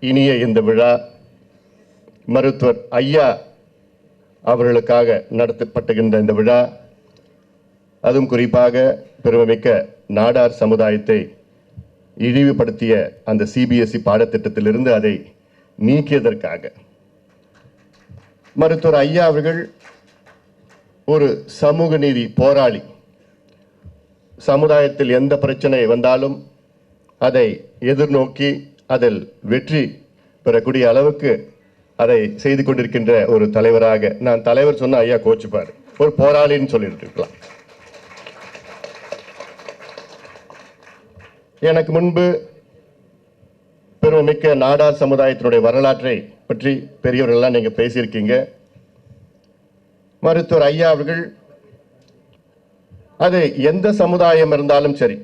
இனிய இந்த விழா மருத்துவர் ஐயா அவர்களுக்காக நடத்தப்பட்டுகின்ற இந்த விழா அதுவும் குறிப்பாக பெருமைமிக்க நாடார் சமுதாயத்தை இழிவுபடுத்திய அந்த சிபிஎஸ்இ பாடத்திட்டத்திலிருந்து அதை நீக்கியதற்காக. மருத்துவர் ஐயா அவர்கள் ஒரு சமூக நீதி போராளி. சமுதாயத்தில் எந்த பிரச்சனை வந்தாலும் அதை எதிர்நோக்கி அதில் வெற்றி பெறக்கூடிய அளவுக்கு அதை செய்து கொண்டிருக்கின்ற ஒரு தலைவராக நான் தலைவர் சொன்ன ஐயா கோச்சுப்பார். ஒரு போராளின்னு சொல்லிட்டு இருக்கலாம். எனக்கு முன்பு பெருமைமிக்க நாடார் சமுதாயத்தினுடைய வரலாற்றை பற்றி பெரியவர்கள்லாம் நீங்கள் பேசியிருக்கீங்க. மருத்துவர் ஐயா அவர்கள் அது எந்த சமுதாயம் இருந்தாலும் சரி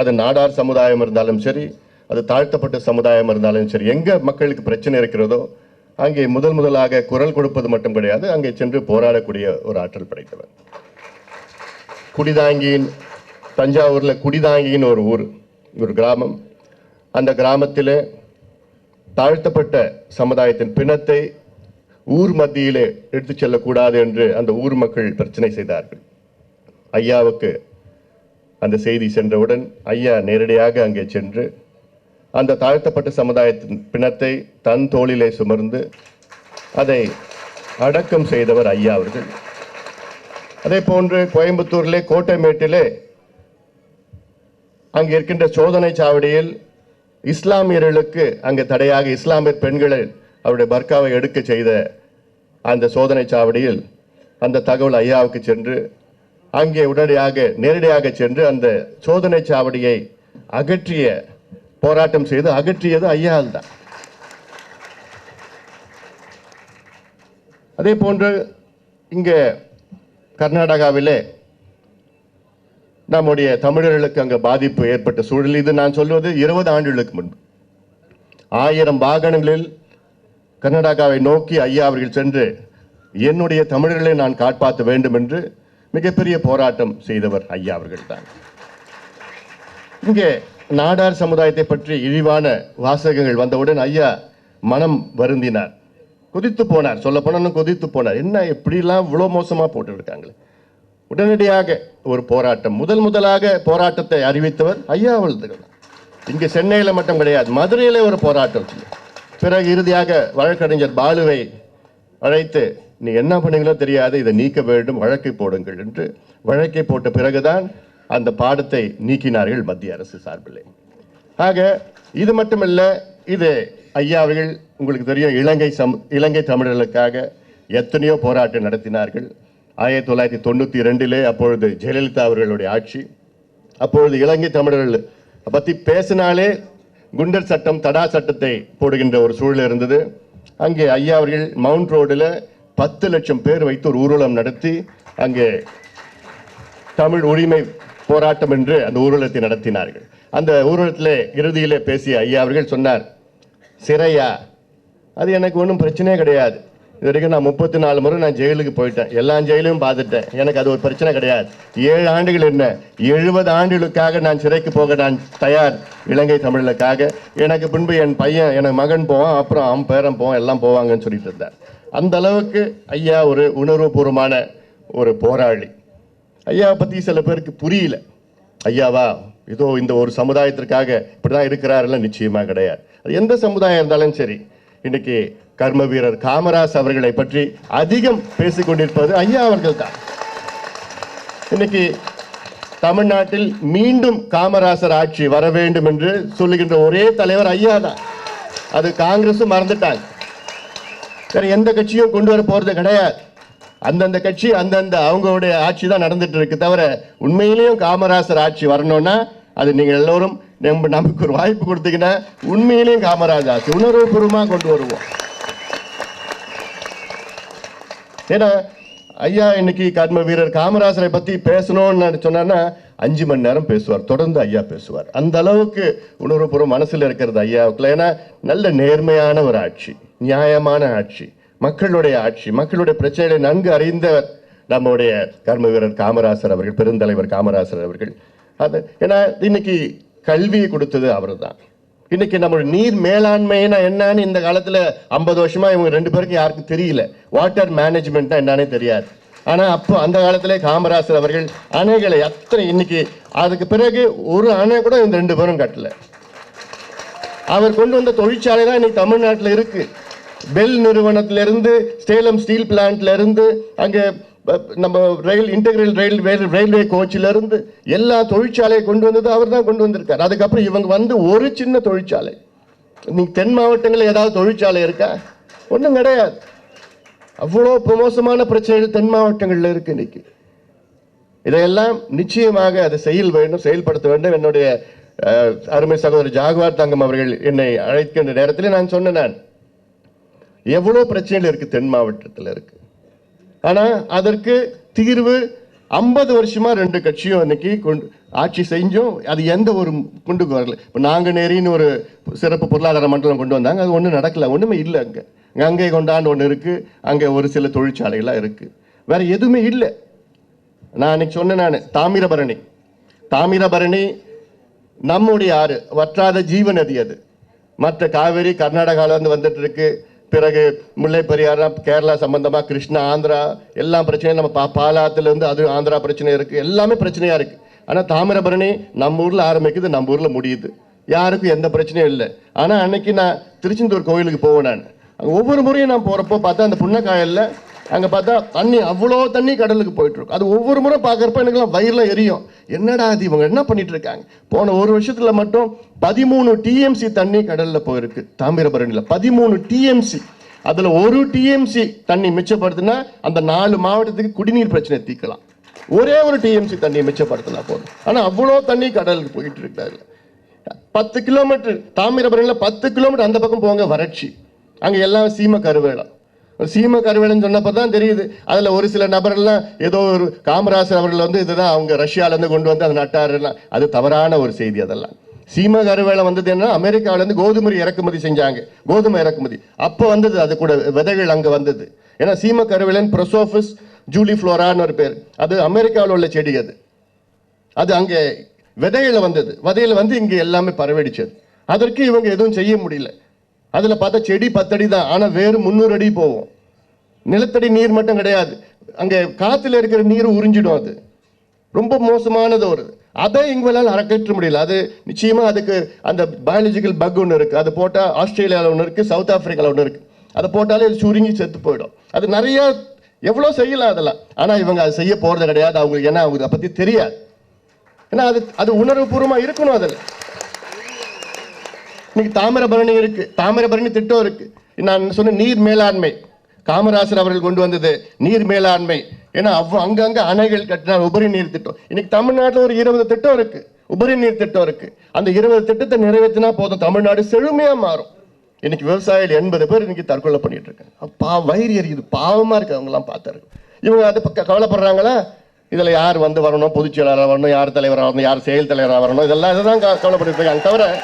அது நாடார் சமுதாயம் இருந்தாலும் சரி அது தாழ்த்தப்பட்ட சமுதாயம் இருந்தாலும் சரி எங்கே மக்களுக்கு பிரச்சனை இருக்கிறதோ அங்கே முதல் முதலாக குரல் கொடுப்பது மட்டும் கிடையாது அங்கே சென்று போராடக்கூடிய ஒரு ஆற்றல் படைத்தவர். குடிதாங்கியின் தஞ்சாவூரில் குடிதாங்கின்னு ஒரு ஊர் ஒரு கிராமம். அந்த கிராமத்தில் தாழ்த்தப்பட்ட சமுதாயத்தின் பிணத்தை ஊர் மத்தியிலே எடுத்துச் செல்லக்கூடாது என்று அந்த ஊர் மக்கள் பிரச்சனை செய்தார்கள். ஐயாவுக்கு அந்த செய்தி சென்றவுடன் ஐயா நேரடியாக அங்கே சென்று அந்த தாழ்த்தப்பட்ட சமுதாயத்தின் பிணத்தை தன் தோளிலே சுமர்ந்து அதை அடக்கம் செய்தவர் ஐயா அவர்கள். அதே போன்று கோயம்புத்தூரிலே கோட்டைமேட்டிலே அங்கே இருக்கின்ற சோதனை சாவடியில் இஸ்லாமியர்களுக்கு அங்கே தடையாக இஸ்லாமியர் பெண்களை அவருடைய பர்காவை எடுக்க செய்த அந்த சோதனை சாவடியில் அந்த தகவல் ஐயாவுக்கு சென்று அங்கே உடனடியாக நேரடியாக சென்று அந்த சோதனை சாவடியை அகற்றிய போராட்டம் செய்து அகற்றியது ஐயால் தான். அதே போன்று இங்கே கர்நாடகாவிலே நம்முடைய தமிழர்களுக்கு அங்கே பாதிப்பு ஏற்பட்ட சூழல். இது நான் சொல்வது இருபது ஆண்டுகளுக்கு முன்பு. ஆயிரம் வாகனங்களில் கர்நாடகாவை நோக்கி ஐயா அவர்கள் சென்று என்னுடைய தமிழர்களை நான் காப்பாற்ற வேண்டும் என்று மிகப்பெரிய போராட்டம் செய்தவர் ஐயா அவர்கள் தான். இங்கே நாடார் சமுதாயத்தை பற்றி இழிவான வாசகங்கள் வந்தவுடன் ஐயா மனம் வருந்தினார். கொதித்து போனார். சொல்ல போனாலும் கொதித்து போனார். என்ன இப்படிலாம் இவ்வளோ மோசமாக போட்டுருக்காங்களே உடனடியாக ஒரு போராட்டம். முதல் முதலாக போராட்டத்தை அறிவித்தவர் ஐயா அவர்கள். இங்கே சென்னையில் மட்டும் கிடையாது. மதுரையில் ஒரு போராட்டம் பிறகு இறுதியாக வழக்கறிஞர் பாலுவை அழைத்து நீ என்ன பண்ணீங்களோ தெரியாது. இதை நீக்க வேண்டும். வழக்கை போடுங்கள் என்று வழக்கை போட்ட பிறகுதான் அந்த பாடத்தை நீக்கினார்கள் மத்திய அரசு சார்பில். ஆக இது மட்டுமல்ல இது ஐயா அவர்கள் உங்களுக்கு தெரியும் இலங்கை சம் இலங்கை தமிழர்களுக்காக எத்தனையோ போராட்டம் நடத்தினார்கள். ஆயிரத்தி தொள்ளாயிரத்தி தொண்ணூற்றி ரெண்டிலே அப்பொழுது ஜெயலலிதா அவர்களுடைய ஆட்சி. அப்பொழுது இலங்கை தமிழர்கள் பற்றி பேசினாலே குண்டர் சட்டம் தடா சட்டத்தை போடுகின்ற ஒரு சூழல் இருந்தது. அங்கே ஐயா அவர்கள் மவுண்ட் ரோடில் பத்து லட்சம் பேர் வைத்து ஒரு ஊர்வலம் நடத்தி அங்கே தமிழ் உரிமை போராட்டம் என்று அந்த ஊர்வலத்தை நடத்தினார்கள். அந்த ஊர்வலத்திலே இறுதியிலே பேசிய ஐயா அவர்கள் சொன்னார் சிறையா? அது எனக்கு ஒன்றும் பிரச்சனையே கிடையாது. இது வரைக்கும் நான் முப்பத்தி நாலு முறை நான் ஜெயிலுக்கு போயிட்டேன். எல்லா ஜெயிலையும் பார்த்துட்டேன். எனக்கு அது ஒரு பிரச்சனை கிடையாது. ஏழு ஆண்டுகள் என்ன? எழுபது ஆண்டுகளுக்காக நான் சிறைக்கு போக நான் தயார். இலங்கை தமிழர்களுக்காக எனக்கு பின்பு என் பையன் எனக்கு மகன் போவான் அப்புறம் அவன் பேரன் போவான் எல்லாம் போவாங்கன்னு சொல்லிட்டு இருந்தார். அந்த அளவுக்கு ஐயா ஒரு உணர்வுபூர்வமான ஒரு போராளி. ஐயாவை பற்றி சில பேருக்கு புரியல. ஐயாவா இதோ இந்த ஒரு சமுதாயத்திற்காக இப்படிதான் இருக்கிறாரெல்லாம் நிச்சயமா கிடையாது. அது எந்த சமுதாயம் இருந்தாலும் சரி இன்னைக்கு கர்ம வீரர் காமராஜ் அவர்களை பற்றி அதிகம் பேசிக்கொண்டிருப்பது ஐயா அவர்கள் தான். இன்னைக்கு தமிழ்நாட்டில் மீண்டும் காமராசர் ஆட்சி வர வேண்டும் என்று சொல்லுகின்ற ஒரே தலைவர் ஐயா தான். அது காங்கிரஸும் மறந்துட்டாங்க. வேற எந்த கட்சியும் கொண்டு வர போறது கிடையாது. அந்தந்த கட்சி அந்தந்த அவங்களுடைய ஆட்சி தான் நடந்துட்டு இருக்கு தவிர உண்மையிலேயும் காமராசர் ஆட்சி வரணும்னா அது நீங்கள் எல்லோரும் நம்ம நமக்கு ஒரு வாய்ப்பு கொடுத்தீங்கன்னா உண்மையிலேயும் காமராஜ் ஆட்சி உணர்வுபூர்வமாக கொண்டு வருவோம். ஏன்னா ஐயா இன்னைக்கு கர்ம வீரர் காமராசரை பத்தி பேசணும்னு சொன்னார்னா அஞ்சு மணி நேரம் பேசுவார் தொடர்ந்து ஐயா பேசுவார். அந்த அளவுக்கு உணர்வுபூர்வம் மனசுல இருக்கிறது ஐயாவுக்குள்ள. ஏன்னா நல்ல நேர்மையான ஒரு ஆட்சி நியாயமான ஆட்சி. மக்களுடைய ஆட்சி மக்களுடைய பிரச்சனைகளை நன்கு அறிந்தவர் நம்முடைய கர்ம வீரர் காமராசர் அவர்கள் பெருந்தலைவர் காமராசர் அவர்கள். அது ஏன்னா இன்னைக்கு கல்வியை கொடுத்தது அவர்தான். இன்னைக்கு நம்மளோட நீர் மேலாண்மைனா என்னன்னு இந்த காலத்துல ஐம்பது வருஷமா இவங்க ரெண்டு பேருக்கும் யாருக்கும் தெரியல. வாட்டர் மேனேஜ்மெண்ட்னா என்னன்னே தெரியாது. ஆனா அப்போ அந்த காலத்திலே காமராசர் அவர்கள் அணைகளை அத்தனை இன்னைக்கு அதுக்கு பிறகு ஒரு அணை கூட இந்த ரெண்டு பேரும் கட்டல. அவர் கொண்டு வந்த தொழிற்சாலை தான் இன்னைக்கு தமிழ்நாட்டில் இருக்கு. பெல் நிறுவனத்திலிருந்து ஸ்டேலம் ஸ்டீல் பிளான்ட்லேருந்து அங்கே நம்ம ரயில் இன்டெகிரல் ரயில் ரயில்வே கோச்சிலிருந்து எல்லா தொழிற்சாலையை கொண்டு வந்தது அவர் தான் கொண்டு வந்திருக்கார். அதுக்கப்புறம் இவங்க வந்து ஒரு சின்ன தொழிற்சாலை. நீங்கள் தென் மாவட்டங்களில் ஏதாவது தொழிற்சாலை இருக்கா? ஒன்றும் கிடையாது. அவ்வளோ மோசமான பிரச்சனைகள் தென் மாவட்டங்களில் இருக்கு இன்னைக்கு. இதையெல்லாம் நிச்சயமாக அதை செயல் வேண்டும் செயல்படுத்த வேண்டும். என்னுடைய அருமை சகோதரர் ஜாகுவார் தங்கம் அவர்கள் என்னை அழைக்கின்ற நேரத்தில் நான் சொன்னேன் நான். எவ்வளோ பிரச்சனைகள் இருக்குது தென் மாவட்டத்தில் இருக்கு. ஆனால் அதற்கு தீர்வு ஐம்பது வருஷமாக ரெண்டு கட்சியும் அன்னைக்கு கொண்டு ஆட்சி செஞ்சும். அது எந்த ஒரு கொண்டு வரல. இப்போ நாங்கள் நேரின்னு ஒரு சிறப்பு பொருளாதார மண்டலம் கொண்டு வந்தாங்க. அது ஒன்றும் நடக்கல. ஒன்றுமே இல்லை அங்கே. கங்கை கொண்டான்னு ஒன்று இருக்குது அங்கே ஒரு சில தொழிற்சாலைகளாக இருக்குது வேறு எதுவுமே இல்லை. நான் அன்னைக்கு சொன்னேன் நான் தாமிரபரணி. தாமிரபரணி நம்முடைய ஆறு வற்றாத ஜீவ நதி அது. மற்ற காவேரி கர்நாடகாவிலேருந்து வந்துட்டு இருக்கு. பிறகு முல்லை பெரியாறு கேரளா சம்மந்தமாக கிருஷ்ணா ஆந்திரா எல்லா பிரச்சனையும் நம்ம பா பாலாத்துலேருந்து அது ஆந்திரா பிரச்சனை இருக்குது எல்லாமே பிரச்சனையாக இருக்குது ஆனால் தாமிரபரணி நம்ம ஊரில் ஆரம்பிக்குது நம்ம ஊரில் முடியுது. யாருக்கும் எந்த பிரச்சனையும் இல்லை. ஆனால் அன்னைக்கு நான் திருச்செந்தூர் கோயிலுக்கு போவேன் நான். ஒவ்வொரு முறையும் நான் போகிறப்போ பார்த்தா அந்த புண்ணக்காயல்ல அங்கே பார்த்தா தண்ணி அவ்வளோ தண்ணி கடலுக்கு போயிட்டுருக்கும் அது ஒவ்வொரு முறை பார்க்குறப்ப எனக்குலாம் வயிறில் எரியும். என்னடா அது இவங்க என்ன பண்ணிட்டு இருக்காங்க? போன ஒரு வருஷத்தில் மட்டும் பதிமூணு டிஎம்சி தண்ணி கடலில் போயிருக்கு தாமிரபரணியில். பதிமூணு டிஎம்சி அதில் ஒரு டிஎம்சி தண்ணி மிச்சப்படுத்தினா அந்த நாலு மாவட்டத்துக்கு குடிநீர் பிரச்சனை தீர்க்கலாம். ஒரே ஒரு டிஎம்சி தண்ணியை மிச்சப்படுத்தினா போதும். ஆனால் அவ்வளோ தண்ணி கடலுக்கு போயிட்டு இருக்காரு பத்து கிலோமீட்டர் தாமிரபரணியில் பத்து கிலோமீட்டர் அந்த பக்கம் போங்க வறட்சி. அங்கே எல்லாம் சீம கருவேலம். சீம கருவேலன்னு சொன்னப்போ தான் தெரியுது. அதில் ஒரு சில நபர்கள்லாம் ஏதோ ஒரு காமராசர் அவர்கள் வந்து இதுதான் அவங்க ரஷ்யாவிலேருந்து கொண்டு வந்து அதை நட்டாருலாம். அது தவறான ஒரு செய்தி அதெல்லாம். சீம கருவேலை வந்தது என்ன அமெரிக்காவிலேருந்து கோதுமை இறக்குமதி செஞ்சாங்க. கோதுமை இறக்குமதி. அப்போ வந்தது அது கூட விதைகள் அங்கே வந்தது. ஏன்னா சீம கருவேலன் ப்ரொசோஃபிஸ் ஜூலி ஃப்ளோரான்னு ஒரு பேர். அது அமெரிக்காவில் உள்ள செடி அது. அது அங்கே விதையில் வந்தது. விதையில வந்து இங்கே எல்லாமே பரவடிச்சது அதற்கு இவங்க எதுவும் செய்ய முடியல. அதில் பார்த்தா செடி பத்தடி தான் ஆனால் வேறு முந்நூறு அடி போகும். நிலத்தடி நீர் மட்டும் கிடையாது. அங்கே காற்றுல இருக்கிற நீர் உறிஞ்சிடும் அது. ரொம்ப மோசமானது ஒரு. அதை எங்களால் அறக்கற்ற முடியல. அது நிச்சயமாக அதுக்கு அந்த பயாலஜிக்கல் பக் ஒன்று இருக்குது அது போட்டால் ஆஸ்திரேலியாவில் ஒன்று இருக்குது சவுத் ஆஃப்ரிக்காவில் ஒன்று இருக்குது அதை போட்டாலே அது சுருங்கி செத்து போயிடும். அது நிறைய எவ்வளோ செய்யலாம் அதெல்லாம். ஆனால் இவங்க அதை செய்ய போகிறது கிடையாது. அவங்களுக்கு ஏன்னா அவங்களுக்கு அதை பற்றி தெரியாது. ஏன்னா அது அது உணர்வுபூர்வமாக இருக்கணும் அதில். இன்னைக்கு தாமிரபரணி இருக்கு. தாமிரபரணி திட்டம் இருக்கு. நான் சொன்ன நீர் மேலாண்மை காமராசர் அவர்கள் கொண்டு வந்தது நீர் மேலாண்மை. ஏன்னா அவ் அங்கங்க அணைகள் கட்டினார் உபரி நீர் திட்டம். இன்னைக்கு தமிழ்நாட்டில் ஒரு இருபது திட்டம் இருக்கு. உபரி நீர் திட்டம் இருக்கு. அந்த இருபது திட்டத்தை நிறைவேற்றினா போதும். தமிழ்நாடு செழுமையா மாறும். இன்னைக்கு விவசாயிகள் எண்பது பேர் இன்னைக்கு தற்கொலை பண்ணிட்டு இருக்காங்க. பா வயிறு எரியுது. பாவமா இருக்கு அவங்கலாம் பார்த்தாரு. இவங்க அதை பக்க கவலைப்படுறாங்களா? இதில் யார் வந்து வரணும்? பொதுச் செயலாளராக வரணும்? யார் தலைவராக வரணும்? யார் செயல் தலைவராக வரணும்? இதெல்லாம் இதுதான் கவலைப்பட்டு இருக்காங்க. தவிர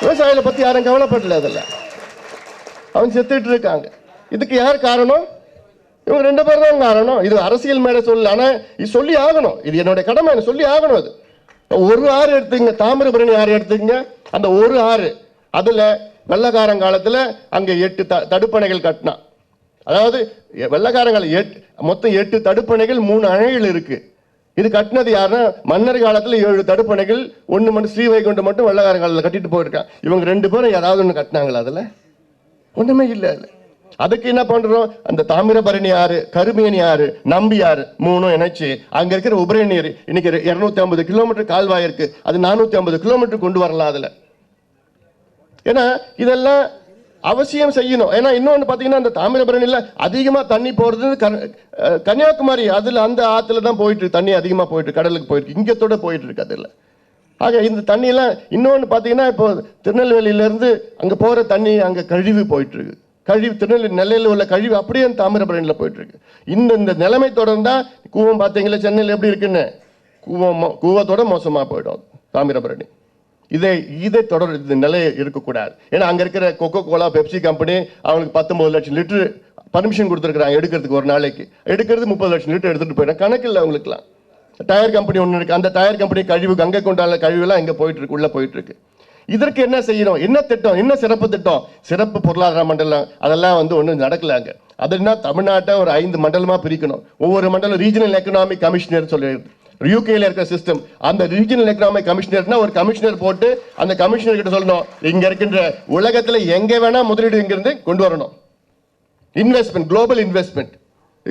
விவசாயிகளை பற்றி யாரும் கவலைப்படல அதில். அவங்க செத்துட்டு இருக்காங்க. இதுக்கு யார் காரணம்? இவங்க ரெண்டு பேரும் தான் காரணம். இது அரசியல் மேடை சொல்லல. ஆனால் இது சொல்லி ஆகணும். இது என்னுடைய கடமை. எனக்கு சொல்லி ஆகணும் அது. ஒரு ஆறு எடுத்துங்க தாமிரபரணி ஆறு எடுத்துங்க அந்த ஒரு ஆறு. அதில் வெள்ளக்காரங்காலத்தில் அங்கே எட்டு த- தடுப்பணைகள் கட்டினா அதாவது வெள்ளக்காரங்கால எட்டு மொத்தம் எட்டு தடுப்பணைகள் மூணு அணைகள் இருக்குது இது கட்டினது யாருன்னா மன்னர் காலத்தில் ஏழு தடுப்பணைகள் ஒன்று மட்டும் ஸ்ரீவைகுண்டம் மட்டும் வெள்ளக்காரங்காலத்தில் கட்டிட்டு போயிருக்கான். இவங்க ரெண்டு பேரும் ஏதாவது ஒன்று கட்டினாங்களா அதில்? ஒன்றுமே இல்லை அதுல. அதுக்கு என்ன பண்றோம்? அந்த தாமிரபரணி ஆறு கருமேனி ஆறு நம்பி ஆறு மூணும் இணைச்சு அங்க இருக்கிற உபரி நீர் இன்னைக்கு இருநூத்தி ஐம்பது கிலோமீட்டர் கால்வாய் இருக்கு. அது நானூத்தி ஐம்பது கிலோமீட்டர் கொண்டு வரலாம் அதுல. ஏன்னா இதெல்லாம் அவசியம் செய்யணும். ஏன்னா இன்னொன்று பார்த்தீங்கன்னா அந்த தாமிரபரணியில் அதிகமாக தண்ணி போகிறது கன்- கன்னியாகுமரி அதில் அந்த ஆற்றுல தான் போயிட்டு தண்ணி அதிகமாக போயிட்டு கடலுக்கு போயிட்டு இங்கத்தோட போயிட்டு இருக்கு அதில். ஆக இந்த தண்ணியெல்லாம் இன்னொன்று பார்த்தீங்கன்னா இப்போ திருநெல்வேலியிலேருந்து அங்கே போகிற தண்ணி அங்கே கழிவு போயிட்டுருக்கு கழிவு திருநெல்வேலி நெல்லையில் உள்ள கழிவு அப்படியே அந்த தாமிரபரணியில் போயிட்டுருக்கு இந்த இந்த நிலைமை தொடர்ந்தால் கூவம் பார்த்தீங்களா சென்னையில் எப்படி இருக்குன்னு? கூவம் கூவத்தோட மோசமாக போயிடும் தாமிரபரணி. இதை இதை தொடர் இந்த நிலை இருக்கக்கூடாது. ஏன்னா அங்கே இருக்கிற கொக்கோ கோலா பெப்சி கம்பெனி அவங்களுக்கு பத்தொம்பது லட்சம் லிட்டரு பர்மிஷன் கொடுத்துருக்குறாங்க எடுக்கிறதுக்கு ஒரு நாளைக்கு. எடுக்கிறது முப்பது லட்சம் லிட்டர் எடுத்துகிட்டு போயிடும். கணக்கு இல்லை அவங்களுக்குலாம் டயர் கம்பெனி ஒன்று இருக்குது அந்த டயர் கம்பெனி கழிவு கங்கை கொண்டால கழிவுலாம் இங்கே போயிட்டுருக்கு உள்ளே போயிட்டுருக்கு போயிட்டு இதற்கு என்ன செய்யணும்? என்ன திட்டம்? என்ன சிறப்பு திட்டம்? சிறப்பு பொருளாதார மண்டலம். அதெல்லாம் வந்து ஒன்றும் நடக்கலாங்க அதுனா தமிழ்நாட்டை ஒரு ஐந்து மண்டலமாக பிரிக்கணும். ஒவ்வொரு மண்டலம் ரீஜனல் எக்கனாமிக் கமிஷனர் சொல்லி யூகேல இருக்கிற சிஸ்டம் அந்த ரீஜனல் எக்கனாமிக் கமிஷனர்னா ஒரு கமிஷனர் போட்டு அந்த கமிஷனர் கிட்ட சொல்லணும் இங்க இருக்கின்ற உலகத்துல எங்க வேணா முதலீடு இங்கிருந்து கொண்டு வரணும். இன்வெஸ்ட்மெண்ட் குளோபல் இன்வெஸ்ட்மெண்ட்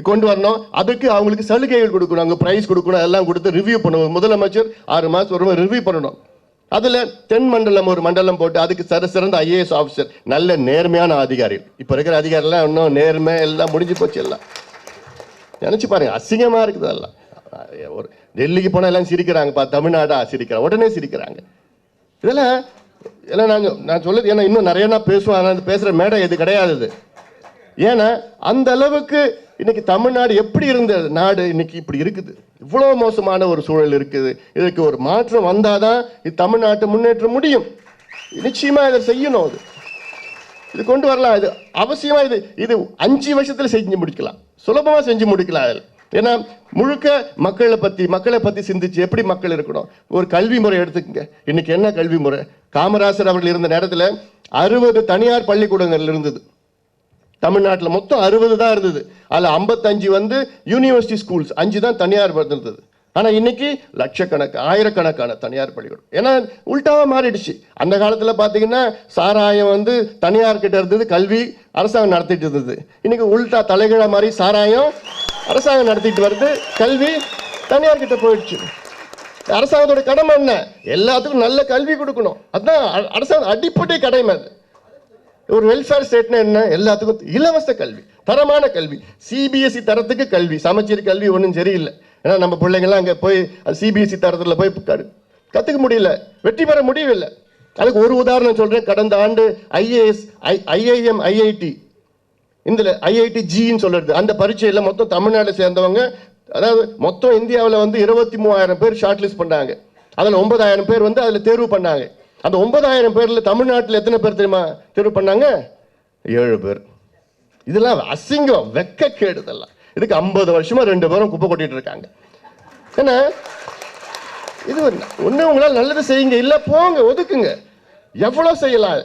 கொண்டு வரணும். அதுக்கு அவங்களுக்கு சலுகைகள் கொடுக்கணும் அங்கே ப்ரைஸ் கொடுக்கணும் எல்லாம் கொடுத்து ரிவ்யூ பண்ணணும். முதலமைச்சர் ஆறு மாதம் ஒரு ரிவ்யூ பண்ணணும். அதில் தென் மண்டலம் ஒரு மண்டலம் போட்டு அதுக்கு சர சிறந்த ஐஏஎஸ் ஆஃபீஸர் நல்ல நேர்மையான அதிகாரிகள். இப்போ இருக்கிற அதிகாரிலாம் இன்னும் நேர்மை எல்லாம் முடிஞ்சு போச்சு எல்லாம். நினச்சி பாருங்க அசிங்கமாக இருக்குது அதெல்லாம். ஒரு டெல்லிக்கு போனால் எல்லாம் சிரிக்கிறாங்கப்பா தமிழ்நாடா சிரிக்கிறாங்க உடனே சிரிக்கிறாங்க. இதெல்லாம் இதெல்லாம் நாங்கள் நான் சொல்லுது ஏன்னா இன்னும் நிறைய நான் பேசுவேன் ஆனால் பேசுகிற மேடை இது கிடையாது இது. ஏன்னா அந்த அளவுக்கு இன்னைக்கு தமிழ்நாடு எப்படி இருந்த நாடு இன்னைக்கு இப்படி இருக்குது. இவ்வளோ மோசமான ஒரு சூழல் இருக்குது. இதுக்கு ஒரு மாற்றம் வந்தால் தான் இது தமிழ்நாட்டை முன்னேற்ற முடியும். நிச்சயமாக இதை செய்யணும் அது. இது கொண்டு வரலாம். இது அவசியமாக இது இது அஞ்சு வருஷத்தில் செஞ்சு முடிக்கலாம். சுலபமாக செஞ்சு முடிக்கலாம் அதில். ஏன்னா முழுக்க மக்களை பத்தி மக்களை பத்தி சிந்திச்சு எப்படி மக்கள் இருக்கணும்? ஒரு கல்வி முறை எடுத்துக்கங்க. இன்னைக்கு என்ன கல்வி முறை? காமராசர் அவர்கள் இருந்த நேரத்தில் அறுபது தனியார் பள்ளிக்கூடங்கள் இருந்தது. தமிழ்நாட்டில் மொத்தம் அறுபது தான் இருந்தது. அதில் ஐம்பத்தஞ்சு வந்து யூனிவர்சிட்டி ஸ்கூல்ஸ் அஞ்சு தான் தனியார் இருந்தது. ஆனால் இன்னைக்கு லட்சக்கணக்கு ஆயிரக்கணக்கான தனியார் பள்ளிக்கூடம். ஏன்னா உள்டாவாக மாறிடுச்சு. அந்த காலத்தில் பார்த்தீங்கன்னா சாராயம் வந்து தனியார் கிட்ட இருந்தது கல்வி அரசாங்கம் நடத்திட்டு இருந்தது. இன்னைக்கு உள்டா தலைகீழ மாதிரி சாராயம் அரசாங்கம் நடத்திட்டு வருது. கல்வி தனியார் கிட்ட போயிடுச்சு. அரசாங்கத்தோட கடமை என்ன? எல்லாத்துக்கும் நல்ல கல்வி கொடுக்கணும். அதுதான் அரசாங்கம் அடிப்படை கடமை அது. ஒரு வெல்ஃபேர் ஸ்டேட்னா என்ன? எல்லாத்துக்கும் இலவச கல்வி தரமான கல்வி. சிபிஎஸ்சி தரத்துக்கு கல்வி சமச்சீர் கல்வி ஒன்றும் சரியில்லை. ஏன்னா நம்ம பிள்ளைங்கள்லாம் அங்கே போய் சிபிஎஸ்சி தரத்தில் போய் கற்றுக்க முடியல. வெற்றி பெற முடியவில்லை. அதுக்கு ஒரு உதாரணம் சொல்கிறேன் கடந்த ஆண்டு ஐஏஎஸ் ஐ ஐஐஎம் ஐஐடி இந்த ஐஐடி ஜின்னு சொல்றது. அந்த பரீட்சையில் மொத்தம் தமிழ்நாடு சேர்ந்தவங்க அதாவது மொத்தம் இந்தியாவில் வந்து இருபத்தி மூவாயிரம் பேர் ஷார்ட் லிஸ்ட் பண்ணாங்க. அதில் ஒன்பதாயிரம் பேர் வந்து அதில் தேர்வு பண்ணாங்க. அந்த ஒன்பதாயிரம் பேரில் தமிழ்நாட்டில் எத்தனை பேர் தெரியுமா? தேர்வு பண்ணாங்க? ஏழு பேர். இதெல்லாம் அசிங்கம் வெக்க கேடுதெல்லாம் இதுக்கு ஐம்பது வருஷமா ரெண்டு பேரும் குப்பை கொட்டிட்டு இருக்காங்க. ஏன்னா இது ஒன்று உங்களால் நல்லது செய்யுங்க இல்லை போங்க ஒதுக்குங்க. எவ்வளோ செய்யலாம்?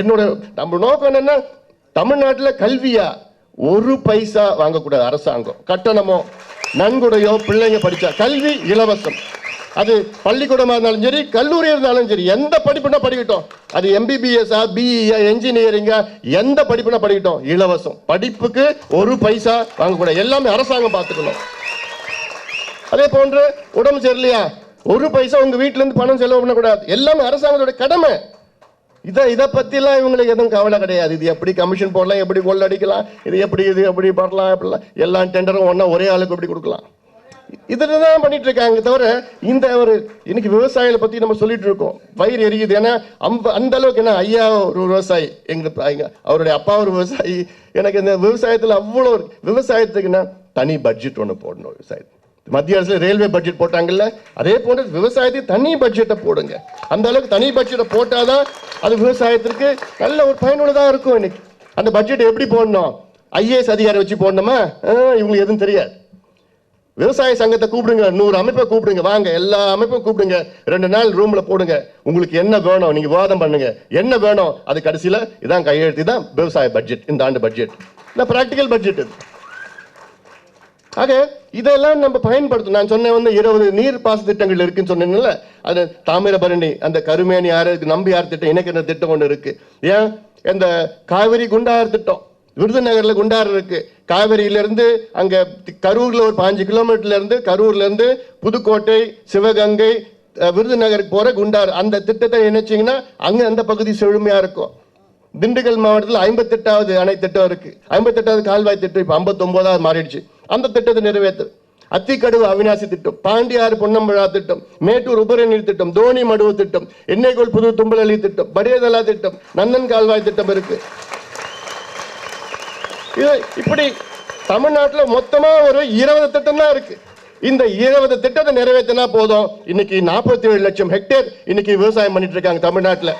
என்னோட நம்ம நோக்கம் என்னன்னா தமிழ்நாட்டில் கல்வியா ஒரு பைசா வாங்கக்கூடாது அரசாங்கம். கட்டணமோ நன்கொடையோ பிள்ளைங்க படிச்சா கல்வி இலவசம். அது பள்ளிக்கூடமாக இருந்தாலும் சரி கல்லூரி இருந்தாலும் சரி எந்த படிப்புனா படிக்கட்டும். அது எம்பிபிஎஸ்ஆ பிஇஆ என்ஜினியரிங்கா எந்த படிப்புனா படிக்கட்டும். இலவசம். படிப்புக்கு ஒரு பைசா வாங்கக்கூடாது. எல்லாமே அரசாங்கம் பார்த்துக்கணும். அதே போன்று உடம்பு சரியில்லையா? ஒரு பைசா உங்கள் வீட்டிலேருந்து பணம் செலவு பண்ணக்கூடாது. எல்லாமே அரசாங்கத்தோட கடமை. இதை இதை பற்றிலாம் இவங்களுக்கு எதுவும் கவலை கிடையாது. இது எப்படி கமிஷன் போடலாம் எப்படி கொள்ள அடிக்கலாம் இது எப்படி இது எப்படி பண்ணலாம் எப்படிலாம் எல்லா டெண்டரும் ஒன்றா ஒரே ஆளுக்கு எப்படி கொடுக்கலாம்? இதில் தான் பண்ணிட்டு இருக்காங்க தவிர இந்த ஒரு இன்னைக்கு விவசாயிகளை பத்தி நம்ம சொல்லிட்டு இருக்கோம். வயிறு எரியுது. ஏன்னா அம்ப அந்த அளவுக்கு என்ன ஐயா ஒரு விவசாயி எங்களுக்கு அவருடைய அப்பா ஒரு விவசாயி. எனக்கு இந்த விவசாயத்துல அவ்வளோ ஒரு- விவசாயத்துக்கு என்ன தனி பட்ஜெட் ஒன்று போடணும் விவசாயத்துக்கு. மத்திய அரசுல ரயில்வே பட்ஜெட் போட்டாங்கல்ல அதே போன்று விவசாயத்தை தனி பட்ஜெட்டை போடுங்க. அந்த அளவுக்கு தனி பட்ஜெட்டை போட்டாதான் அது விவசாயத்திற்கு நல்ல ஒரு பயனுள்ளதாக இருக்கும் இன்னைக்கு. அந்த பட்ஜெட் எப்படி போடணும்? ஐஏஎஸ் அதிகாரி வச்சு போடணுமா? ஆ, இவங்களுக்கு எதுவும் தெரியாது. விவசாய சங்கத்தை கூப்பிடுங்க நூறு அமைப்பை கூப்பிடுங்க வாங்க எல்லா அமைப்பும் கூப்பிடுங்க. ரெண்டு நாள் ரூம்ல போடுங்க. உங்களுக்கு என்ன வேணும்? நீங்க விவாதம் பண்ணுங்க. என்ன வேணும்? அது கடைசியில் இதான் கையெழுத்தி தான் விவசாய பட்ஜெட் இந்த ஆண்டு பட்ஜெட் இந்த ப்ராக்டிக்கல் பட்ஜெட் இது. ஆக இதெல்லாம் நம்ம பயன்படுத்தணும். நான் சொன்னேன் வந்து இருபது நீர் பாச திட்டங்கள் இருக்குன்னு சொன்னேன்ல அது தாமிரபரணி அந்த கருமேனி ஆறு நம்பியார் திட்டம் இணைக்கிற திட்டம் ஒன்று இருக்கு? ஏன்? இந்த காவிரி குண்டார் திட்டம் விருதுநகர்ல குண்டாறு இருக்கு. காவிரியிலிருந்து அங்க கரூர்ல ஒரு பாஞ்சு கிலோமீட்டர்ல இருந்து கரூர்ல இருந்து புதுக்கோட்டை சிவகங்கை விருதுநகருக்கு போற குண்டார் அந்த திட்டத்தை இணைச்சீங்கன்னா அங்க அந்த பகுதி செழுமையா இருக்கும். திண்டுக்கல் மாவட்டத்தில் ஐம்பத்தெட்டாவது அணை திட்டம் இருக்கு. ஐம்பத்தெட்டாவது கால்வாய் திட்டம் இப்போ ஐம்பத்தொம்போதாவது மாறிடுச்சு. அந்த திட்டத்தை நிறைவேற்று அத்திக்கடுவு அவிநாசி திட்டம் பாண்டியாறு பொன்னம்பழா திட்டம் மேட்டூர் உபரநீர் திட்டம் தோனி மடுவு திட்டம் எண்ணெய்கோல் புது தும்பலி திட்டம் பரியதலா திட்டம் நந்தன் கால்வாய் திட்டம் இருக்கு. இது இப்படி தமிழ்நாட்டில் மொத்தமா ஒரு இருபது திட்டம் தான் இருக்கு. இந்த இருபது திட்டத்தை நிறைவேற்றினா போதும். இன்னைக்கு நாற்பத்தி ஏழு லட்சம் ஹெக்டேர் இன்னைக்கு விவசாயம் பண்ணிட்டு இருக்காங்க தமிழ்நாட்டில்.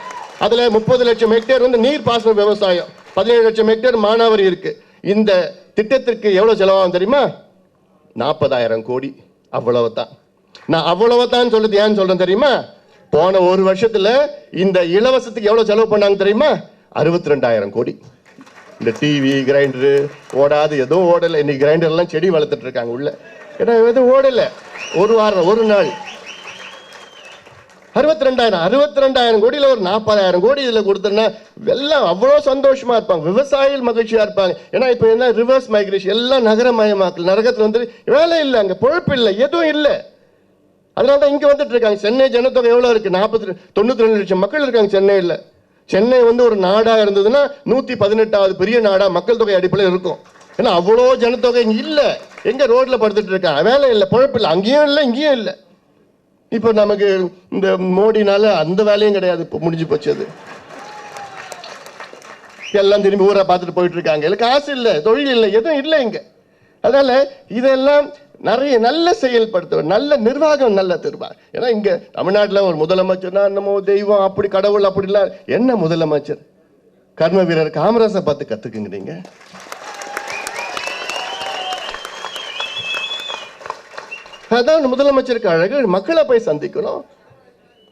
அதுல முப்பது லட்சம் ஹெக்டேர் வந்து நீர் பாசன விவசாயம் பதினேழு லட்சம் ஹெக்டேர் மானாவரி இருக்கு. இந்த திட்டத்திற்கு எவ்வளவு செலவாகும் தெரியுமா? நாற்பதாயிரம் கோடி. அவ்வளவுதான். நான் அவ்வளவுதான் சொல்லுது ஏன்னு சொல்றேன் தெரியுமா? போன ஒரு வருஷத்துல இந்த இலவசத்துக்கு எவ்வளவு செலவு பண்ணாங்க தெரியுமா? அறுபத்தி ரெண்டாயிரம் கோடி. இந்த டிவி கிரைண்டரு ஓடாது எதுவும் ஓடலை. இன்னைக்கு கிரைண்டர்லாம் செடி வளர்த்துட்டு இருக்காங்க உள்ள. ஏன்னா எதுவும் ஓடலை. ஒரு வாரம் ஒரு நாள். அறுபத்தி ரெண்டாயிரம் அறுபத்தி ரெண்டாயிரம் கோடியில் ஒரு நாற்பதாயிரம் கோடி இதில் கொடுத்தோன்னா எல்லாம் அவ்வளோ சந்தோஷமாக இருப்பாங்க. விவசாயிகள் மகிழ்ச்சியாக இருப்பாங்க. ஏன்னா இப்போ என்ன ரிவர்ஸ் மைக்ரேஷன் எல்லாம் நகரமயமாக்கல் நரகத்தில் வந்து வேலை இல்லை அங்கே பொழப்பு இல்லை எதுவும் இல்லை. அதனால தான் இங்கே வந்துட்டு இருக்காங்க. சென்னை ஜனத்தொகை எவ்வளோ இருக்குது நாற்பத்தி தொண்ணூற்றி ரெண்டு லட்சம் மக்கள் இருக்காங்க சென்னையில். சென்னை வந்து ஒரு நாடாக இருந்ததுன்னா நூற்றி பதினெட்டாவது பெரிய நாடாக மக்கள் தொகை அடிப்படையில் இருக்கும். ஏன்னா அவ்வளோ ஜனத்தொகை இல்லை. எங்கே ரோட்டில் படுத்துட்டு இருக்காங்க. வேலை இல்லை பொழப்பு இல்லை. அங்கேயும் இல்லை இங்கேயும் இல்லை. இப்போ நமக்கு இந்த மோடினால அந்த வேலையும் கிடையாது. இப்போ முடிஞ்சு போச்சு அது. எல்லாம் திரும்பி ஊரை பார்த்துட்டு போயிட்டு இருக்காங்க. இல்லை காசு இல்லை தொழில் இல்லை எதுவும் இல்லை இங்க. அதனால இதெல்லாம் நிறைய நல்ல செயல்படுத்த நல்ல நிர்வாகம் நல்ல நிர்வாகம் ஏன்னா இங்க தமிழ்நாட்டுல ஒரு முதலமைச்சர்னா என்னமோ தெய்வம் அப்படி கடவுள் அப்படிலாம். என்ன முதலமைச்சர்? கர்ம வீரர் காமராசை பார்த்து கத்துக்குங்க அதான் முதலமைச்சருக்கு அழகு. மக்களை போய் சந்திக்கணும்.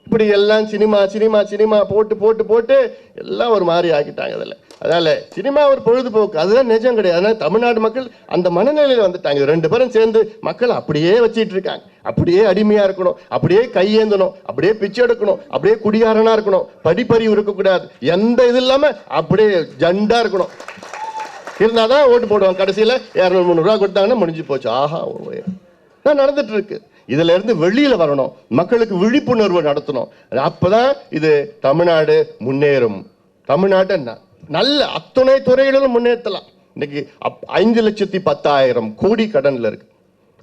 இப்படி எல்லாம் சினிமா சினிமா சினிமா போட்டு போட்டு போட்டு எல்லாம் ஒரு மாதிரி ஆக்கிட்டாங்க அதில். அதனால் சினிமா ஒரு பொழுதுபோக்கு. அதுதான் நிஜம் கிடையாது. அதனால் தமிழ்நாடு மக்கள் அந்த மனநிலையில் வந்துட்டாங்க. ரெண்டு பேரும் சேர்ந்து மக்கள் அப்படியே வச்சிட்டு இருக்காங்க. அப்படியே அடிமையாக இருக்கணும். அப்படியே கையேந்தணும். அப்படியே பிச்சை எடுக்கணும். அப்படியே குடியாரனாக இருக்கணும். படிப்பறிவு இருக்கக்கூடாது. எந்த இது இல்லாமல் அப்படியே ஜண்டாக இருக்கணும். இருந்தால் தான் ஓட்டு போடுவாங்க. கடைசியில் இரநூறு முந்நூறுரூவா கொடுத்தாங்கன்னா முடிஞ்சு போச்சு. ஆஹா ஓ நடந்துட்டு இருக்கு. இதுல இருந்து வெளியில வரணும். மக்களுக்கு விழிப்புணர்வு நடத்தணும். அப்பதான் இது தமிழ்நாடு முன்னேறும். தமிழ்நாட்டை ந- நல்ல அத்துணை துறைகளிலும் முன்னேற்றலாம். இன்னைக்கு அப்- ஐந்து லட்சத்தி பத்தாயிரம் கோடி கடன்ல இருக்கு.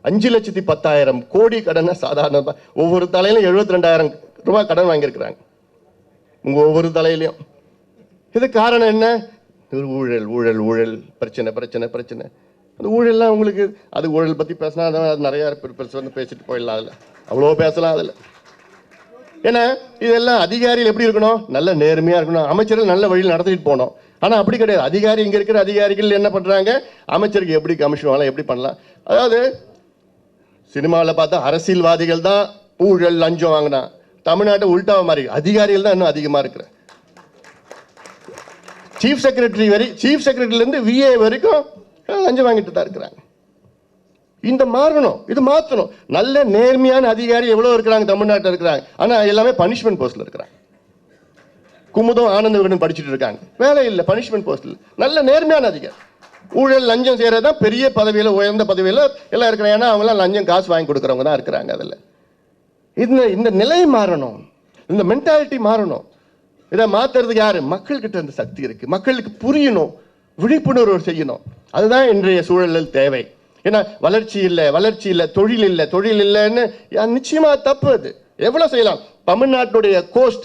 அஞ்சு லட்சத்தி பத்தாயிரம் கோடி கடனை சாதாரண ஒவ்வொரு தலையிலும் எழுபத்தி ரெண்டாயிரம் ரூபாய் கடன் வாங்கியிருக்கிறாங்க. உங்க ஒவ்வொரு தலையிலையும். இது காரணம் என்ன? ஊழல் ஊழல் ஊழல். பிரச்சனை பிரச்சனை பிரச்சனை. அந்த ஊழல்லாம் உங்களுக்கு அது ஊழல் பற்றி பேசினா அதான் அது நிறைய பேர் பெருசு வந்து பேசிட்டு போயிடலாம் அதில். அவ்வளோ பேசலாம் அதில். ஏன்னா இதெல்லாம் அதிகாரிகள் எப்படி இருக்கணும்? நல்ல நேர்மையாக இருக்கணும். அமைச்சர்கள் நல்ல வழியில் நடத்திட்டு போகணும். ஆனால் அப்படி கிடையாது. அதிகாரி இங்கே இருக்கிற அதிகாரிகள் என்ன பண்ணுறாங்க அமைச்சருக்கு எப்படி கமிஷன் வாங்கலாம் எப்படி பண்ணலாம். அதாவது சினிமாவில் பார்த்தா அரசியல்வாதிகள் தான் ஊழல் லஞ்சம் வாங்கினா. தமிழ்நாட்டை உள்டாவ மாதிரி அதிகாரிகள் தான் இன்னும் அதிகமாக இருக்கிற. சீஃப் செக்ரட்டரி வரை சீஃப் செக்ரட்டரியிலேருந்து விஏ வரைக்கும் லஞ்சம் வாங்கிட்டு தான் இருக்கிறாங்க. இந்த மாறணும் இது மாற்றணும் நல்ல நேர்மையான அதிகாரி எவ்வளோ இருக்கிறாங்க தமிழ்நாட்டில் இருக்கிறாங்க. ஆனால் எல்லாமே பனிஷ்மெண்ட் போஸ்டில் இருக்கிறாங்க. குமுதம் ஆனந்த விகடன் படிச்சுட்டு இருக்காங்க. வேலை இல்லை பனிஷ்மெண்ட் போஸ்ட்டில் நல்ல நேர்மையான அதிகாரி. ஊழல் லஞ்சம் செய்யறது தான் பெரிய பதவியில் உயர்ந்த பதவியில் எல்லாம் இருக்கிறாங்க. ஏன்னா அவங்களாம் லஞ்சம் காசு வாங்கி கொடுக்குறவங்க தான் இருக்கிறாங்க அதில். இந்த இந்த நிலை மாறணும். இந்த மென்டாலிட்டி மாறணும். இதை மாற்றுறதுக்கு யார்? மக்கள்கிட்ட அந்த சக்தி இருக்குது மக்களுக்கு புரியணும். விழிப்புணர்வு செய்யணும். அதுதான் இன்றைய சூழலில் தேவை. ஏன்னா வளர்ச்சி இல்லை வளர்ச்சி இல்லை தொழில் இல்லை தொழில் இல்லைன்னு யா- நிச்சயமா தப்பு அது. எவ்வளவு செய்யலாம்? தமிழ்நாட்டுடைய கோஸ்ட்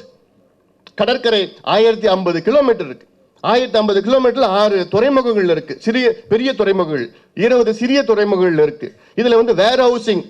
கடற்கரை ஆயிரத்தி ஐம்பது கிலோமீட்டர் இருக்கு. ஆயிரத்தி ஐம்பது கிலோமீட்டர்ல ஆறு துறைமுகங்கள் இருக்கு. சிறிய பெரிய துறைமுகங்கள். இருபது சிறிய துறைமுகங்கள் இருக்கு. இதுல வந்து வேர் ஹவுசிங்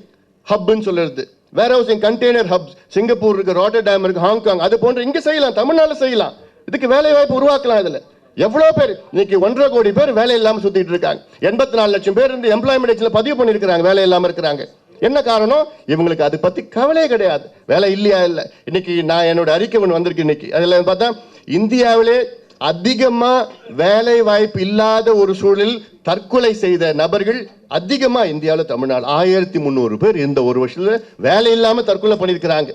ஹப்னு சொல்லுறது warehousing container hub Singapore இருக்கு ராட்டர்டாம் இருக்கு ஹாங்காங் அது போன்ற இங்க செய்யலாம் தமிழ்நாடு செய்யலாம். இதுக்கு வேலை வாய்ப்பு உருவாக்கலாம் இதுல. எவ்வளவு பேர் இன்னைக்கு ஒன்றரை கோடி பேர் வேலை இல்லாமல் சுத்திட்டு இருக்காங்க. எண்பத்தி நாலு லட்சம் பேர் இந்த எம்ப்ளாய்மெண்ட் பதிவு பண்ணியிருக்கிறாங்க வேலை இல்லாமல் இருக்கிறாங்க. என்ன காரணம்? இவங்களுக்கு அது பத்தி கவலையே கிடையாது. வேலை இல்லையா இல்லை? இன்னைக்கு நான் என்னோட அறிக்கை ஒன்று வந்திருக்கு இன்னைக்கு. அதில் பார்த்தா இந்தியாவிலே அதிகமாக வேலை வாய்ப்பு இல்லாத ஒரு சூழலில் தற்கொலை செய்த நபர்கள் அதிகமாக இந்தியாவில் தமிழ்நாடு. ஆயிரத்தி முந்நூறு பேர் இந்த ஒரு வருஷத்துல வேலை இல்லாமல் தற்கொலை பண்ணியிருக்கிறாங்க.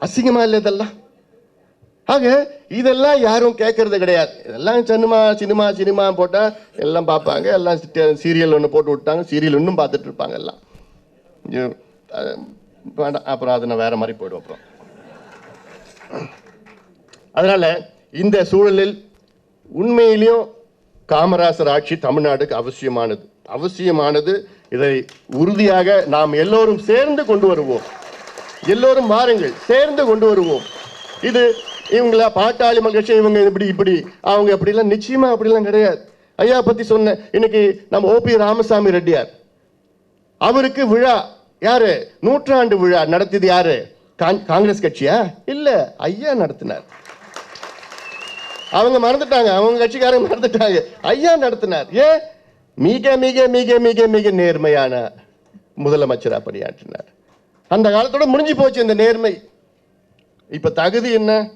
அசிங்கமாக இல்லை இதெல்லாம்? ஆக இதெல்லாம் யாரும் கேட்கறது கிடையாது. இதெல்லாம் சினிமா சினிமா சினிமா போட்டால் எல்லாம் பார்ப்பாங்க. எல்லாம் சீரியல் ஒன்று போட்டு விட்டாங்க. சீரியல் இன்னும் பார்த்துட்டு இருப்பாங்க எல்லாம். வேண்டாம். அப்புறம் அது நான் வேற மாதிரி போயிடுவோம் அப்புறம். அதனால இந்த சூழலில் உண்மையிலையும் காமராசர் ஆட்சி தமிழ்நாடுக்கு அவசியமானது. அவசியமானது இதை உறுதியாக நாம் எல்லோரும் சேர்ந்து கொண்டு வருவோம். எல்லோரும் மாறுங்கள். சேர்ந்து கொண்டு வருவோம். இது இவங்கள பாட்டாளி மகிழ்ச்சி இவங்க இப்படி இப்படி. அவங்க அப்படிலாம் நிச்சயமா அப்படிலாம் கிடையாது. ஐயா பத்தி சொன்ன இன்னைக்கு நம்ம ஓபி ராமசாமி ரெட்டியார். அவருக்கு விழா யாரு? நூற்றாண்டு விழா நடத்தியது யாரு? காங்- காங்கிரஸ் கட்சியா? இல்ல ஐயா நடத்தினார். அவங்க மறந்துட்டாங்க. அவங்க கட்சிக்காரங்க மறந்துட்டாங்க. ஐயா நடத்தினார். ஏன் மிக மிக மிக மிக மிக நேர்மையான முதலமைச்சரா பணியாற்றினார். அந்த காலத்தோட முடிஞ்சு போச்சு இந்த நேர்மை. இப்ப தகுதி என்ன?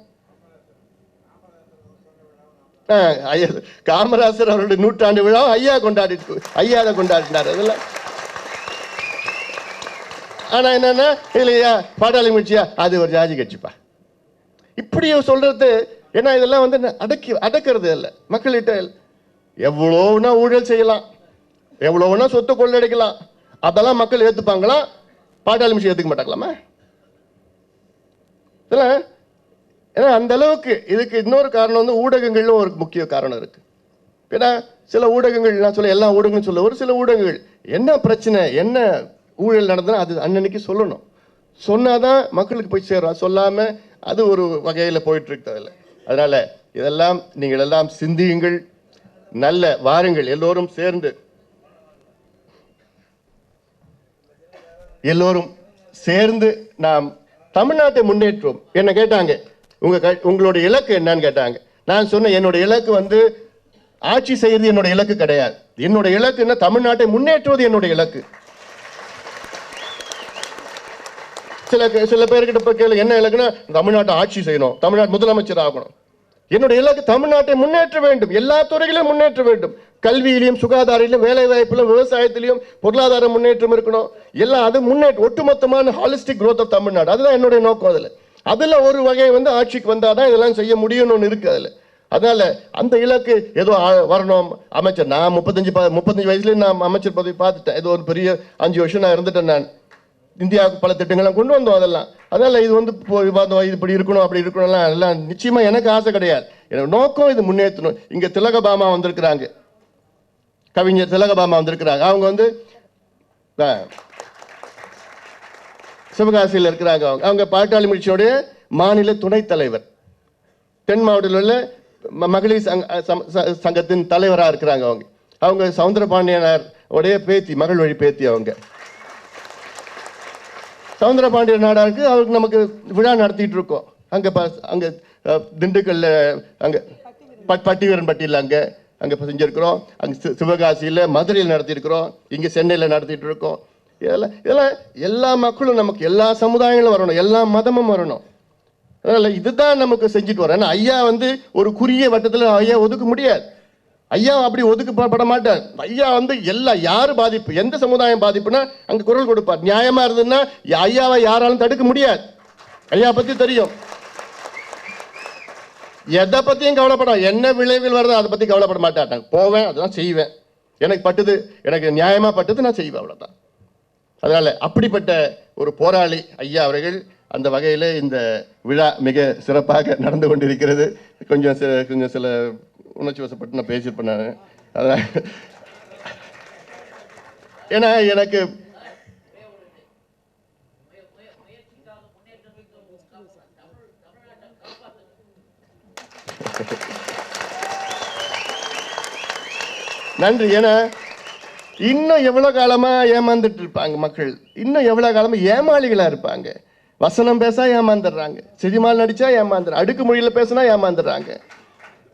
ஐயா காமராசர் அவருடைய நூற்றாண்டு விழா ஐயா கொண்டாடி ஐயா அதை கொண்டாடினார் அதில் ஆனால் என்னன்னா இல்லையா பாட்டாளி முயற்சியா? அது ஒரு ஜாதி கட்சிப்பா. இப்படி சொல்றது ஏன்னா இதெல்லாம் வந்து அடக்கி அடக்கிறது இல்லை. மக்கள்கிட்ட எவ்வளோனா ஊழல் செய்யலாம். எவ்வளோனா சொத்து கொள்ளடிக்கலாம். அதெல்லாம் மக்கள் ஏற்றுப்பாங்களா பாட்டாளி மிஷன் ஏற்றுக்க மாட்டாங்களாமா? இதெல்லாம் ஏன்னா அந்த அளவுக்கு இதுக்கு இன்னொரு காரணம் வந்து ஊடகங்களும் ஒரு முக்கிய காரணம் இருக்கு. ஏன்னா சில ஊடகங்கள் நான் சொல்ல எல்லா ஊடகங்களும் சொல்ல ஒரு சில ஊடகங்கள் என்ன பிரச்சனை என்ன ஊழல் நடந்ததுன்னா அது அன்னன்னைக்கு சொல்லணும். சொன்னாதான் மக்களுக்கு போய் சேரும். சொல்லாம அது ஒரு வகையில் போயிட்டு இருக்கு அதில். அதனால இதெல்லாம் நீங்கள் எல்லாம் சிந்தியுங்கள். நல்ல வாருங்கள். எல்லோரும் சேர்ந்து. எல்லோரும் சேர்ந்து நாம் தமிழ்நாட்டை முன்னேற்றுவோம். என்ன கேட்டாங்க? உங்கள் க- உங்களுடைய இலக்கு என்னன்னு கேட்டாங்க. நான் சொன்னேன் என்னோட இலக்கு வந்து ஆட்சி செய்யறது என்னோட இலக்கு கிடையாது. என்னோட இலக்கு என்ன? தமிழ்நாட்டை முன்னேற்றுவது என்னோட இலக்கு. சில சில பேர்கிட்ட இப்போ கேள்வி என்ன இலக்குன்னா தமிழ்நாட்டை ஆட்சி செய்யணும் தமிழ்நாடு முதலமைச்சர் ஆகணும். என்னுடைய இலக்கு தமிழ்நாட்டை முன்னேற்ற வேண்டும் எல்லா துறைகளிலும் முன்னேற்ற வேண்டும். கல்வியிலையும் சுகாதாரத்திலும் வேலை வாய்ப்பிலும் விவசாயத்திலையும் பொருளாதார முன்னேற்றம் இருக்கணும். எல்லாம் அது முன்னேற்ற ஒட்டுமொத்தமான ஹாலிஸ்டிக் growth ஆஃப் தமிழ்நாடு. அதுதான் என்னுடைய நோக்கம் அதில். அதில் ஒரு வகை வந்து ஆட்சிக்கு வந்தால் தான் இதெல்லாம் செய்ய முடியும்னு ஒன்று இருக்குது அதில். அதனால அந்த இலக்கு ஏதோ வரணும். அமைச்சர் நான் முப்பத்தஞ்சு ப- முப்பத்தஞ்சு வயசுல நான் அமைச்சர் பதவி பார்த்துட்டேன். ஏதோ ஒரு பெரிய அஞ்சு வருஷம் நான் இருந்துட்டேன் நான். இந்தியாவுக்கு பல திட்டங்கள்லாம் கொண்டு வந்தோம் அதெல்லாம். அதனால் இது வந்து விவாதம் இது இப்படி இருக்கணும் அப்படி இருக்கணும்லாம் எல்லாம் நிச்சயமாக எனக்கு ஆசை கிடையாது. என்னோட நோக்கம் இது முன்னேற்றணும். இங்கே திலகபாமா வந்திருக்கிறாங்க. கவிஞர் திலகபாமா வந்திருக்கிறாங்க. அவங்க வந்து சிவகாசியில் இருக்கிறாங்க அவங்க. அவங்க பாட்டாளி முயற்சியோடைய மாநில துணைத் தலைவர். தென் மாவட்டத்தில் உள்ள ம- மகளிர் சங்க ச- சங்கத்தின் தலைவராக இருக்கிறாங்க அவங்க. அவங்க சவுந்தரபாண்டியனார் உடைய பேத்தி மகள் வழி பேத்தி அவங்க. சவுந்தரபாண்டிய நாடாருக்கு அவருக்கு நமக்கு விழா நடத்திட்டு இருக்கோம். அங்கே அங்கே திண்டுக்கல்ல அங்கே பட்- பட்டிவீரன்பட்டியில் அங்கே அங்கே செஞ்சுருக்கிறோம். அங்கே சிவகாசியில் மதுரையில் நடத்தியிருக்கிறோம். இங்கே சென்னையில் நடத்திட்டு இருக்கோம். இதெல்லாம் இதெல்லாம் எல்லா மக்களும் நமக்கு எல்லா சமுதாயங்களும் வரணும். எல்லா மதமும் வரணும். அதனால் இதுதான் நமக்கு செஞ்சுட்டு வரோம் ஏன்னா ஐயா வந்து ஒரு குறுகிய வட்டத்தில் ஐயா ஒதுக்க முடியாது. ஐயா அப்படி ஒதுக்கப்பட மாட்டார் ஐயா வந்து எல்லா யார் பாதிப்பு எந்த சமுதாயம் பாதிப்புனா அங்கே குரல் கொடுப்பார். நியாயமாக இருந்ததுன்னா ஐயாவை யாராலும் தடுக்க முடியாது. ஐயா பற்றி தெரியும். எதை பற்றியும் கவலைப்பட என்ன விளைவில் வருதோ அதை பற்றி கவலைப்பட மாட்டாங்க போவேன் அதெல்லாம் செய்வேன். எனக்கு பட்டுது எனக்கு நியாயமாக பட்டுது நான் செய்வேன் அவ்வளோதான் அதனால் அப்படிப்பட்ட ஒரு போராளி ஐயா அவர்கள் அந்த வகையில் இந்த விழா மிக சிறப்பாக நடந்து கொண்டிருக்கிறது. கொஞ்சம் சில கொஞ்சம் சில உணர்ச்சி வசப்பட்டு நான் பேசியிருப்பேன் நான். அதனால் ஏன்னா எனக்கு நன்றி. ஏன்னா இன்னும் எவ்வளோ காலமாக ஏமாந்துட்டு இருப்பாங்க மக்கள்? இன்னும் எவ்வளோ காலமாக ஏமாளிகளாக இருப்பாங்க? வசனம் பேசா ஏமாந்துடுறாங்க. சினிமாவில் நடித்தா ஏமாந்துடுறாங்க. அடுக்கு மொழியில் பேசினா ஏமாந்துடுறாங்க.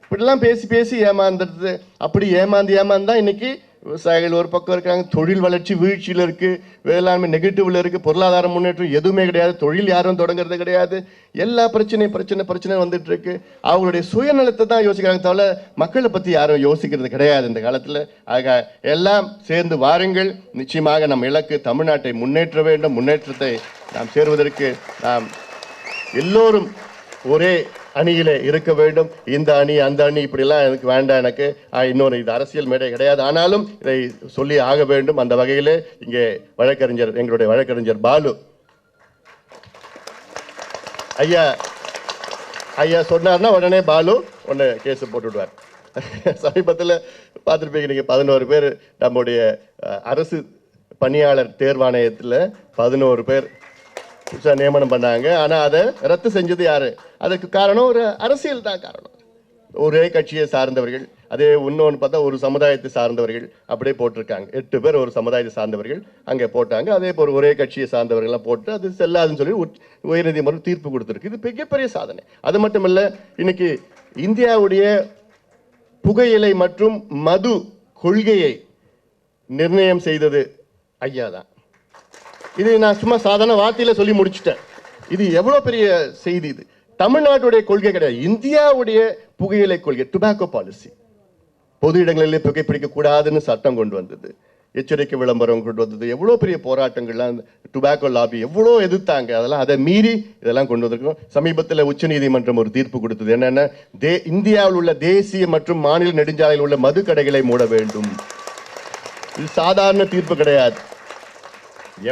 இப்படிலாம் பேசி பேசி ஏமாந்துடுது அப்படி ஏமாந்து ஏமாந்தா இன்னைக்கு விவசாயிகள் ஒரு பக்கம் இருக்காங்க தொழில் வளர்ச்சி வீழ்ச்சியில் இருக்குது வேளாண்மை நெகட்டிவில் இருக்குது பொருளாதார முன்னேற்றம் எதுவுமே கிடையாது தொழில் யாரும் தொடங்குறது கிடையாது. எல்லா பிரச்சனையும் பிரச்சனை பிரச்சனை வந்துட்டு இருக்கு. அவங்களுடைய சுயநலத்தை தான் யோசிக்கிறாங்க தவிர மக்களை பற்றி யாரும் யோசிக்கிறது கிடையாது இந்த காலத்தில். ஆக எல்லாம் சேர்ந்து வாருங்கள். நிச்சயமாக நம் இலக்கு தமிழ்நாட்டை முன்னேற்ற வேண்டும். முன்னேற்றத்தை நாம் சேருவதற்கு நாம் எல்லோரும் ஒரே அணியிலே இருக்க வேண்டும். இந்த அணி அந்த அணி இப்படிலாம் எனக்கு வேண்டாம் எனக்கு. இன்னொரு இது அரசியல் மேடை கிடையாது. ஆனாலும் இதை சொல்லி ஆக வேண்டும். அந்த வகையிலே இங்கே வழக்கறிஞர் எங்களுடைய வழக்கறிஞர் பாலு. ஐயா ஐயா சொன்னார்னா உடனே பாலு உடனே கேஸ் போட்டுவிடுவார் சமீபத்தில் பார்த்துருப்பீங்க நீங்கள் பதினோரு பேர் நம்முடைய அரசு பணியாளர் தேர்வாணையத்தில் பதினோரு பேர் நியமனம் பண்ணாங்க. ஆனால் அதை ரத்து செஞ்சது யார்? அதுக்கு காரணம் ஒரு அரசியல் தான் காரணம். ஒரே கட்சியை சார்ந்தவர்கள் அதே இன்னொன்று பார்த்தா ஒரு சமுதாயத்தை சார்ந்தவர்கள் அப்படியே போட்டிருக்காங்க. எட்டு பேர் ஒரு சமுதாயத்தை சார்ந்தவர்கள் அங்கே போட்டாங்க. அதே போல் ஒரே கட்சியை சார்ந்தவர்கள்லாம் போட்டு அது செல்லாதுன்னு சொல்லி உயர்நீதிமன்றம் தீர்ப்பு கொடுத்துருக்கு. இது மிகப்பெரிய சாதனை. அது மட்டும் இல்லை இன்னைக்கு இந்தியாவுடைய புகையிலை மற்றும் மது கொள்கையை நிர்ணயம் செய்தது ஐயா தான் இது நான் சும்மா சாதாரண வார்த்தையில் சொல்லி முடிச்சுட்டேன். இது எவ்வளோ பெரிய செய்தி இது? தமிழ்நாட்டுடைய கொள்கை கிடையாது. இந்தியாவுடைய புகையிலை கொள்கை டுபாக்கோ பாலிசி பொது இடங்களிலே புகைப்பிடிக்க கூடாதுன்னு சட்டம் கொண்டு வந்தது. எச்சரிக்கை விளம்பரம் கொண்டு வந்தது. எவ்வளோ பெரிய போராட்டங்கள்லாம் டுபாக்கோ லாபி எவ்வளோ எதிர்த்தாங்க. அதெல்லாம் அதை மீறி இதெல்லாம் கொண்டு வந்திருக்கோம். சமீபத்தில் உச்சநீதிமன்றம் ஒரு தீர்ப்பு கொடுத்தது. என்னென்ன தே இந்தியாவில் உள்ள தேசிய மற்றும் மாநில நெடுஞ்சாலையில் உள்ள மது கடைகளை மூட வேண்டும். இது சாதாரண தீர்ப்பு கிடையாது.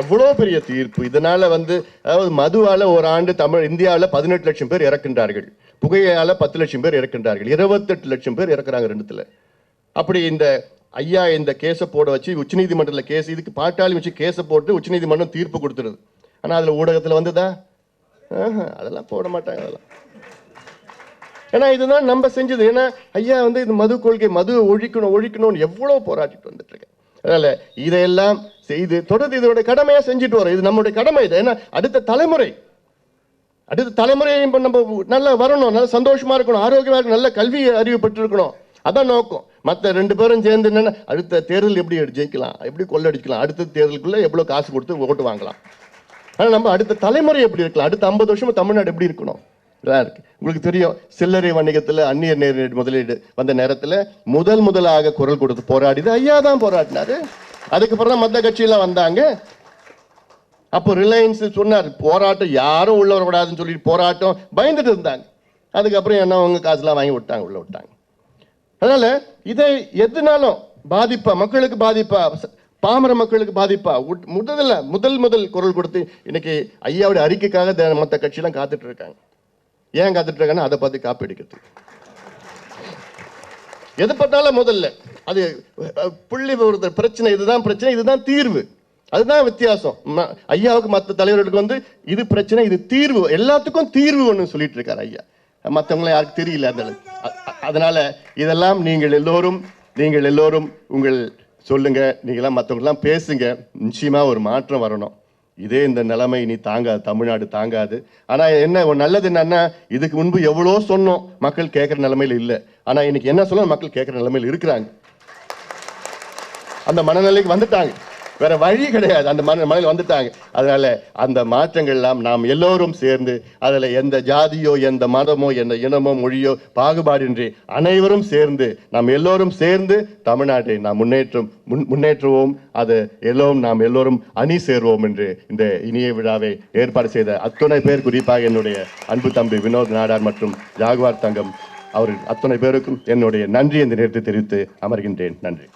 எவ்வளோ பெரிய தீர்ப்பு? இதனால வந்து அதாவது மதுவால் ஒரு ஆண்டு தமிழ் இந்தியாவில் பதினெட்டு லட்சம் பேர் இறக்கின்றார்கள். புகையால் பத்து லட்சம் பேர் இறக்கின்றார்கள். இருபத்தெட்டு லட்சம் பேர் இறக்குறாங்க ரெண்டுத்தில். அப்படி இந்த ஐயா இந்த கேஸை போட வச்சு உச்சநீதிமன்றத்தில் கேஸ் இதுக்கு பாட்டாளி வச்சு கேஸை போட்டு உச்சநீதிமன்றம் தீர்ப்பு கொடுத்துருது. ஆனால் அதில் ஊடகத்தில் வந்ததா? அதெல்லாம் போட மாட்டாங்க அதெல்லாம். ஏன்னா இதுதான் நம்ம செஞ்சது. ஏன்னா ஐயா வந்து இது மது கொள்கை மது ஒழிக்கணும் ஒழிக்கணும்னு எவ்வளோ போராட்டிட்டு வந்துட்டு இருக்கேன் அதனால இதையெல்லாம் செய்து தொடர்ந்து இதோட கடமையா செஞ்சுட்டு வரோம். இது நம்மளுடைய கடமை இது. ஏன்னா அடுத்த தலைமுறை அடுத்த தலைமுறையும் நம்ம நல்லா வரணும். நல்லா சந்தோஷமா இருக்கணும். ஆரோக்கியமாக இருக்கணும். நல்ல கல்வி அறிவு பெற்றிருக்கணும் அதான் நோக்கம். மற்ற ரெண்டு பேரும் சேர்ந்து என்னென்ன அடுத்த தேர்தல் எப்படி ஜெயிக்கலாம்? எப்படி கொள்ளடிக்கலாம்? அடுத்த தேர்தலுக்குள்ளே எவ்வளோ காசு கொடுத்து ஓட்டு வாங்கலாம்? ஆனால் நம்ம அடுத்த தலைமுறை எப்படி இருக்கலாம்? அடுத்த ஐம்பது வருஷமா தமிழ்நாடு எப்படி இருக்கணும்? இதெல்லாம் உங்களுக்கு தெரியும் சில்லறை வணிகத்தில் அந்நிய நேர முதலீடு வந்த நேரத்தில் முதல் முதலாக குரல் கொடுத்து போராடிது ஐயா தான் போராடினாரு. அதுக்கப்புறம் தான் மத்த கட்சியெல்லாம் வந்தாங்க. அப்போ ரிலையன்ஸ் சொன்னார் போராட்டம் யாரும் உள்ள வரக்கூடாதுன்னு சொல்லிட்டு போராட்டம் பயந்துட்டு இருந்தாங்க. அதுக்கப்புறம் என்ன அவங்க காசுலாம் வாங்கி விட்டாங்க உள்ள விட்டாங்க. அதனால இதை எதுனாலும் பாதிப்பா மக்களுக்கு பாதிப்பா பாமர மக்களுக்கு பாதிப்பா உட்- முதல்ல முதல் முதல் குரல் கொடுத்து இன்னைக்கு ஐயாவுடைய அறிக்கைக்காக மற்ற கட்சியெல்லாம் காத்துட்டு இருக்காங்க. ஏன் காத்துட்டு இருக்காங்கன்னா அதை பார்த்து காப்பி அடிக்கிறதுக்கு. எது பார்த்தாலும் முதல்ல. அது புள்ளி விவரத்த பிரச்சனை இதுதான் பிரச்சனை இதுதான் தீர்வு. அதுதான் வித்தியாசம். ஐயாவுக்கு மற்ற தலைவர்களுக்கு வந்து இது பிரச்சனை இது தீர்வு. எல்லாத்துக்கும் தீர்வு ஒன்று சொல்லிட்டு இருக்காரு ஐயா. மற்றவங்களை யாருக்கு தெரியல அந்த அளவுக்கு. அதனால இதெல்லாம் நீங்கள் எல்லோரும் நீங்கள் எல்லோரும் உங்கள் சொல்லுங்க நீங்களாம் மற்றவங்களாம் பேசுங்க. நிச்சயமா ஒரு மாற்றம் வரணும். இதே இந்த நிலைமை இனி தாங்காது தமிழ்நாடு தாங்காது. ஆனால் என்ன ஒரு நல்லது என்னன்னா இதுக்கு முன்பு எவ்வளோ சொன்னோம் மக்கள் கேட்குற நிலைமையில் இல்லை. ஆனால் இன்னைக்கு என்ன சொல்ல மக்கள் கேட்குற நிலைமையில் இருக்கிறாங்க. அந்த மனநிலைக்கு வந்துட்டாங்க. வேற வழி கிடையாது. அந்த மன வந்துட்டாங்க. அதனால அந்த மாற்றங்கள் எல்லாம் நாம் எல்லோரும் சேர்ந்து அதில் எந்த ஜாதியோ எந்த மதமோ எந்த இனமோ மொழியோ பாகுபாடின்றி அனைவரும் சேர்ந்து நாம் எல்லோரும் சேர்ந்து தமிழ்நாட்டை நாம் முன்னேற்றம் முன் முன்னேற்றுவோம். அது எல்லோரும் நாம் எல்லோரும் அணி சேர்வோம் என்று இந்த இனிய விழாவை ஏற்பாடு செய்த அத்துணை பேர் குறிப்பாக என்னுடைய அன்பு தம்பி வினோத் நாடார் மற்றும் ஜாகுவார் தங்கம் அவர்கள் அத்தனை பேருக்கும் என்னுடைய நன்றி இந்த நேரத்தை தெரிவித்து அமர்கின்றேன். நன்றி.